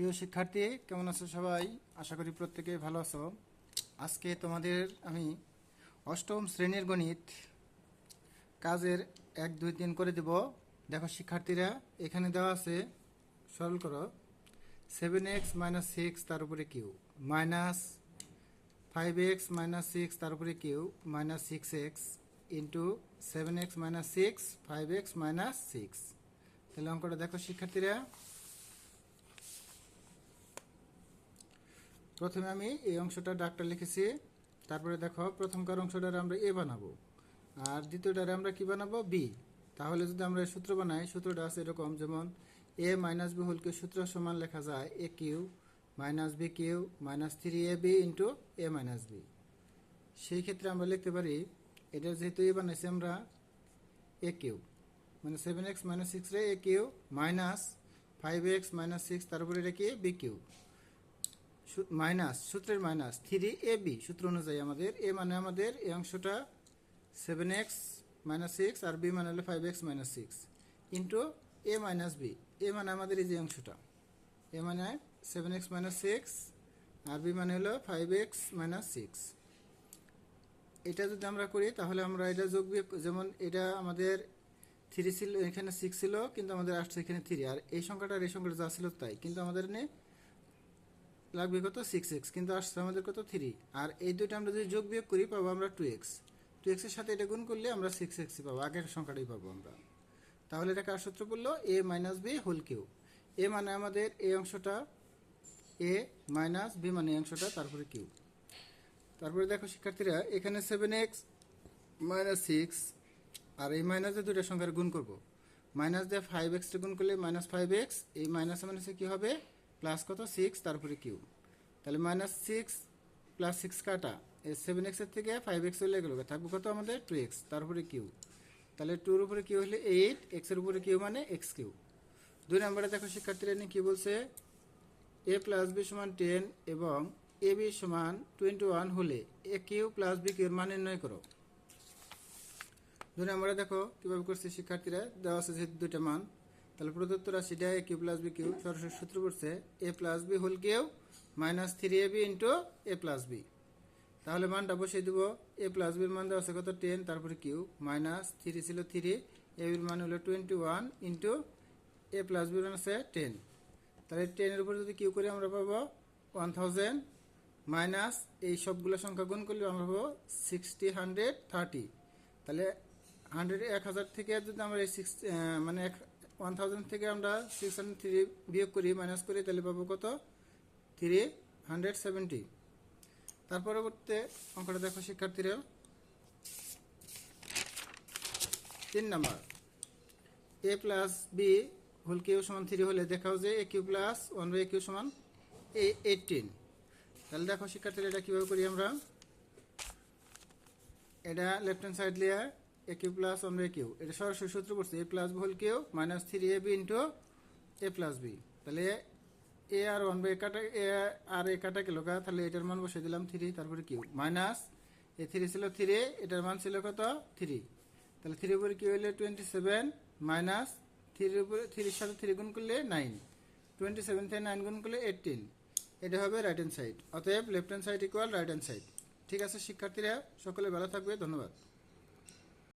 প্রিয় শিক্ষার্থী, কেমন আছো সবাই? আশা করি প্রত্যেকে ভালো আছো। আজকে তোমাদের আমি অষ্টম শ্রেণির গণিত কাজের এক, দুই, তিন করে দেব। দেখো শিক্ষার্থীরা, এখানে দেওয়া আছে, সরল করো সেভেন এক্স মাইনাস সিক্স তার উপরে cube minus five x minus six তার উপরে cube minus six x into seven x minus six five x minus six তাহলে অঙ্কটা দেখো শিক্ষার্থীরা। প্রথমে আমি এই অংশটা ডাকটা লিখেছি, তারপরে দেখো প্রথমকার অংশটার আমরা এ বানাবো। আর দ্বিতীয়টারে আমরা কি বানাবো? বি তাহলে যদি আমরা সূত্র বানাই, সূত্রটা আছে এরকম, যেমন এ মাইনাস বি হোলকে সূত্র সমান লেখা যায় a cube minus b cube minus three a b into a minus b সেই ক্ষেত্রে আমরা লিখতে পারি, এটা যেহেতু এ বানাইছি আমরা এ কিউ মানে সেভেন এক্স মাইনাস সিক্স রে a cube minus five x minus six তারপরে এটা কি? বি কিউ মাইনাস, সূত্রের মাইনাস, থ্রি এ বি, সূত্র অনুযায়ী আমাদের, এ মানে আমাদের এই অংশটা সেভেন এক্স মাইনাস সিক্স আর বি মানে হলো five x minus six into a minus b a মানে আমাদের এই যে অংশটা। এ মানে সেভেন এক্স মাইনাস সিক্স আর বি মানে হলো ফাইভ এক্স মাইনাস সিক্স এটা যদি আমরা করি, তাহলে আমরা এটা যোগ বিয়োগ যেমন এটা আমাদের থ্রি ছিল, এখানে সিক্স ছিল, কিন্তু আমাদের আসছে এখানে থ্রি আর এই সংখ্যাটা আর এই সংখ্যাটা যা ছিল তাই, কিন্তু আমাদের নে লাগবে কত? সিক্স এক্স কিন্তু আসছে আমাদের কত? থ্রি আর এই দুইটা আমরা যদি যোগ বিয়োগ করি, পাবো আমরা টু এক্স টু এক্সের সাথে এটা গুণ করলে আমরা সিক্স এক্সই পাবো, আগের সংখ্যাটাই পাবো আমরা। তাহলে এটা কার সূত্র বলল? A minus b whole cube a মানে আমাদের এই অংশটা এ মাইনাস বি মানে এই অংশটা, তারপরে কিউ তারপরে দেখো শিক্ষার্থীরা, এখানে সেভেন এক্স মাইনাস সিক্স আর এই মাইনাসে দুটো সংখ্যার গুণ করব। মাইনাস দিয়ে ফাইভ এক্সটা গুণ করলে মাইনাস ফাইভ এক্স এই মাইনাসে মাইনাসে কী হবে? প্লাস কত? সিক্স তারপরে কিউ তাহলে মাইনাস সিক্স প্লাস সিক্স কাটা। সেভেন এক্সের থেকে ফাইভ এক্স হলে গেল। থাকবে কত আমাদের? টু এক্স তারপরে কিউ তাহলে টুর উপরে কিউ হলে এইট এক্সের উপরে কিউ মানে এক্স কিউ দুই নম্বরে দেখো, শিক্ষার্থীরা নিয়ে কী বলছে? এ প্লাস বি সমান টেন এবং এ বি সমান টোয়েন্টি ওয়ান হলে এ কিউ প্লাস বি কিউর মান নির্ণয় করো। দুই নম্বরে দেখো, কীভাবে করছে শিক্ষার্থীরা? দেওয়া আছে যেহেতু দুইটা মান। তাহলে প্রদত্ত রাশিটা a cube plus b cube সরাসরি সূত্র পড়ছে a plus b whole cube minus three a b into a plus b তাহলে মানটা বসিয়ে দেবো। এ প্লাস বির মান দেওয়া আছে কত? টেন তারপরে কিউ মাইনাস থ্রি ছিল থ্রি এ বির মান হলো twenty one into a plus বির মান আছে টেন তাহলে টেনের উপরে যদি কিউ করি আমরা পাবো ওয়ান থাউজেন্ড মাইনাস এই সবগুলো সংখ্যা গুণ করলে আমরা পাবো সিক্সটি হান্ড্রেড থার্টি তাহলে হান্ড্রেড এক হাজার থেকে যদি আমরা এই সিক্স মানে এক ওয়ান থাউজেন্ড থেকে আমরা সিক্স হান্ড্রেড থ্রি বিয়োগ করি মাইনাস করি, তাহলে পাবো কত? থ্রি হান্ড্রেড সেভেন্টি তার পরবর্তী অঙ্কটা দেখো শিক্ষার্থীরা। তিন number. A plus b whole cube সমান থ্রি হলে দেখাও যে a cube plus one by cube সমান এ এইটিন তাহলে দেখো শিক্ষার্থীরা এটা কীভাবে করি আমরা? এটা লেফট হ্যান্ড সাইড লিয়া a cube plus one by cube এটা সরাসরি সূত্র করছে a plus whole cube minus three a b into a plus b তাহলে এ আর ওয়ান বাই কাটা এ আর এ কাটা গেল কা তাহলে এটার মান বসে দিলাম থ্রি তারপরে কিউ মাইনাস এ থ্রি ছিল থ্রি এটার মান ছিল কত? থ্রি তাহলে থ্রি উপরে কি হইলে টোয়েন্টি সেভেন মাইনাস থ্রির উপরে থ্রির সাথে থ্রি গুণ করলে নাইন টোয়েন্টি সেভেন থেকে নাইন গুণ করলে এইটিন এটা হবে রাইট হ্যান্ড সাইড অতএব left hand side equal right hand side ঠিক আছে, শিক্ষার্থীরা, সকলে ভালো থাকবে, ধন্যবাদ।